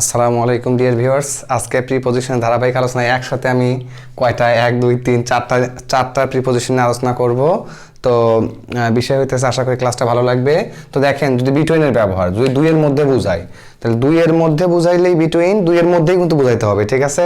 আসসালামু আলাইকুম dear viewers আজকে প্রিপোজিশনের ধারাবাহিক আলোচনায় একসাথে আমি কয়টা? এক, দুই, তিন, চারটা চারটা প্রিপোজিশনে আলোচনা করব। তো বিষয় হইতেছে, আশা করি ক্লাসটা ভালো লাগবে। তো দেখেন, যদি বিটুইনের ব্যবহার, যদি দুইয়ের মধ্যে বুঝাই, তাহলে দুইয়ের মধ্যে বুঝাইলেই বিটুইন দুইয়ের মধ্যেই কিন্তু বুঝাইতে হবে, ঠিক আছে?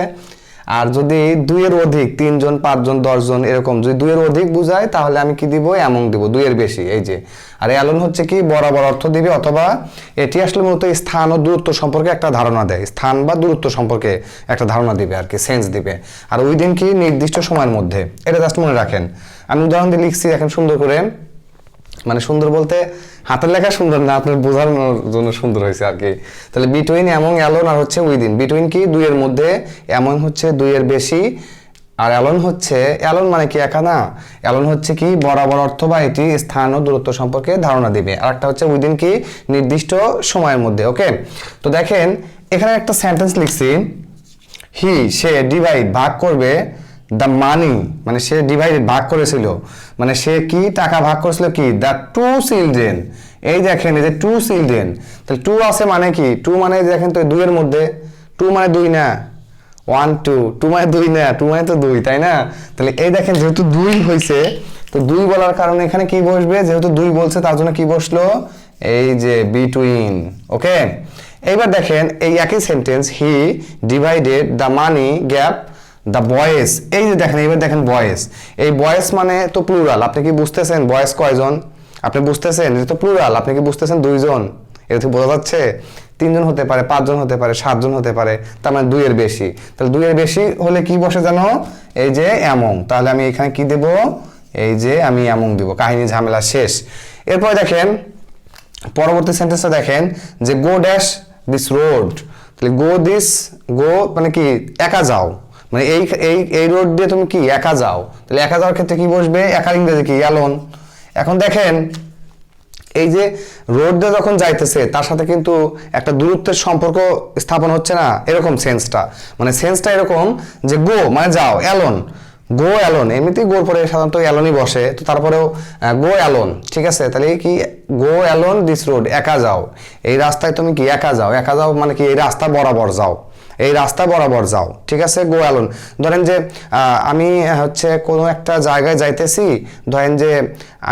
আর যদি দুইয়ের অধিক, তিনজন, পাঁচজন, দশজন, এরকম যদি দুইয়ের অধিক বুঝায়, তাহলে আমি কি দিব? এমন দিব, দুইয়ের বেশি, এই যে। আর অ্যালন হচ্ছে কি? বরাবর অর্থ দিবে, অথবা এটি আসলে মূলত স্থান ও দূরত্ব সম্পর্কে একটা ধারণা দেয়। স্থান বা দূরত্ব সম্পর্কে একটা ধারণা দিবে আর কি সেন্স দিবে। আর ওই দিন কি? নির্দিষ্ট সময়ের মধ্যে। এটা জাস্ট মনে রাখেন। আমি উদাহরণ দিয়ে লিখছি এখন সুন্দর করে। মানে সুন্দর বলতে হাতের লেখা সুন্দর না, আপনার বোঝানোর জন্য সুন্দর হয়েছে আর কি। তাহলে বিটুইন এমন অ্যালন আর হচ্ছে উইদিন বিটুইন কি? দুইয়ের মধ্যে এমন হচ্ছে দুইয়ের বেশি, আর অ্যালন হচ্ছে অ্যালন মানে কি একা না? অ্যালন হচ্ছে কি বরাবর অর্থ বা এটি স্থান ও দূরত্ব সম্পর্কে ধারণা দিবে। আর একটা হচ্ছে উইদিন কি? নির্দিষ্ট সময়ের মধ্যে ওকে তো দেখেন, এখানে একটা সেন্টেন্স লিখছি। হি সে ডিভাইড ভাগ করবে দ্য মানি মানে সে ডিভাইডেড ভাগ করেছিল। মানে সে কি টাকা ভাগ করেছিল কি? দ্য টু চিলড্রেন এই দেখেন, এই যে টু চিলড্রেন তাহলে টু আছে মানে কি? টু মানে দেখেন তো দুইয়ের মধ্যে। টু মানে দুই না। ওয়ান টু টু মানে দুই না। টু মানে তো দুই, তাই না? তাহলে এই দেখেন, যেহেতু দুই হয়েছে তো দুই বলার কারণে এখানে কি বসবে? যেহেতু দুই বলছে, তার জন্য কি বসল? এই যে বিটুইন ওকে এইবার দেখেন, এই একই sentence he divided the money gap the boys এই যে দেখেন এবার দেখেন বয়েস এই বয়েস মানে তো প্লুরাল আপনি কি বুঝতেছেন? বয়েস কয়জন? আপনি বুঝতেছেন? এটা তো প্লুরাল আপনি কি বুঝতেছেন? দুইজন। এটা বোঝা যাচ্ছে, তিনজন হতে পারে, পাঁচজন হতে পারে, সাতজন হতে পারে, তার মানে দুইয়ের বেশি। তাহলে দুইয়ের বেশি হলে কি বসে জানো? এই যে অ্যামং তাহলে আমি এখানে কি দেব? এই যে আমি অ্যামং দিব। কাহিনী, ঝামেলা শেষ। এরপর দেখেন, পরবর্তী সেন্টেন্সটা দেখেন, যে গো ড্যাশ দিস রোড তাহলে গো দিস গো মানে কি? একা যাও। মানে এই এই এই রোড দিয়ে তুমি কি, একা যাও? তাহলে একা যাওয়ার ক্ষেত্রে কি বসবে? একার ইংরেজি কি? অ্যালোন এখন দেখেন, এই যে রোড দিয়ে যখন যাইতেছে, তার সাথে কিন্তু একটা দূরত্বের সম্পর্ক স্থাপন হচ্ছে না, এরকম সেন্সটা। মানে সেন্সটা এরকম যে গো মানে যাও অ্যালোন গো অ্যালোন এমনিতেই গোর পরে সাধারণত অ্যালোনই বসে, তো তারপরেও গো অ্যালোন ঠিক আছে? তাহলে কি, গো অ্যালোন দিস রোড একা যাও। এই রাস্তায় তুমি কি, একা যাও? একা যাও মানে কি, এই রাস্তা বরাবর যাও। এই রাস্তা বরাবর যাও, ঠিক আছে? গো অ্যালোন ধরেন যে আমি হচ্ছে কোনো একটা জায়গায় যাইতেছি, ধরেন যে,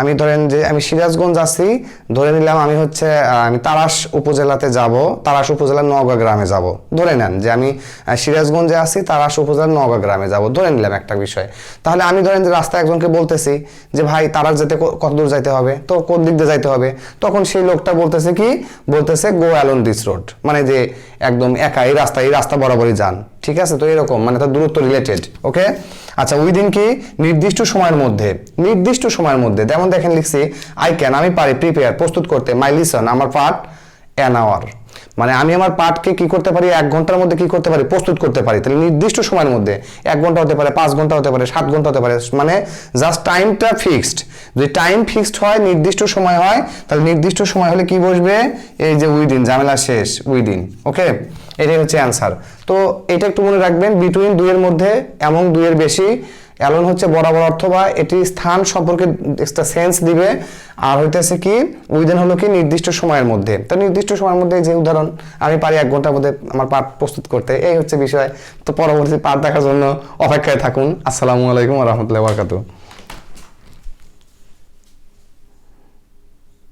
আমি ধরেন যে, আমি সিরাজগঞ্জ আছি, ধরে নিলাম আমি হচ্ছে আমি তারাস উপজেলাতে যাব, তারাস উপজেলার নওগাঁ গ্রামে যাব। ধরে নেন যে, আমি সিরাজগঞ্জে আছি, তারাস উপজেলার নওগাঁ গ্রামে যাব। ধরে নিলাম একটা বিষয়। তাহলে আমি ধরেন যে, রাস্তায় একজনকে বলতেছি যে, ভাই, তারাস যেতে কত দূর যাইতে হবে? তো কোন দিক দিয়ে যাইতে হবে? তখন সেই লোকটা বলতেছে কি? বলতেছে গো অ্যালন দিস রোড মানে যে, একদম একা, এই রাস্তা এই রাস্তা বরাবরই যান। ঠিক আছে? তো এরকম মানে তার দূরত্ব রিলেটেড ওকে আচ্ছা উইদিন কি? নির্দিষ্ট সময়ের মধ্যে, নির্দিষ্ট সময়ের মধ্যে, যেমন দেখেন লিখছি আই ক্যান আমি পারি প্রিপেয়ার প্রস্তুত করতে মাই লিসন আমার পার্ট অ্যান আওয়ার মানে আমি আমার পাঠকে কি করতে পারি? এক ঘণ্টার মধ্যে কি করতে পারি? প্রস্তুত করতে পারি। তাহলে নির্দিষ্ট সময়ের মধ্যে এক ঘণ্টা হতে পারে, পাঁচ ঘণ্টা হতে পারে, সাত ঘণ্টা হতে পারে মানে জাস্ট টাইমটা ফিক্সড যদি টাইম ফিক্সড হয়, নির্দিষ্ট সময় হয়, তাহলে নির্দিষ্ট সময় হলে কি বসবে? এই যে উইদিন ঝামেলা শেষ উইদিন ওকে এটাই হচ্ছে অ্যান্সার তো এটা একটু মনে রাখবেন বিটুইন দুইয়ের মধ্যে এমন দুইয়ের বেশি অ্যালন হচ্ছে বরাবর অর্থ বা এটি স্থান সম্পর্কে একটা সেন্স দিবে। আর হইতেছে কি উইদেন হলো কি নির্দিষ্ট সময়ের মধ্যে। তো নির্দিষ্ট সময়ের মধ্যে যে উদাহরণ আমি পারি এক ঘণ্টার মধ্যে আমার পাঠ প্রস্তুত করতে, এই হচ্ছে বিষয়। তো পরবর্তী পাঠ দেখার জন্য অপেক্ষায় থাকুন। আসসালামু আলাইকুম রহমতুল্লাহ বরকাতু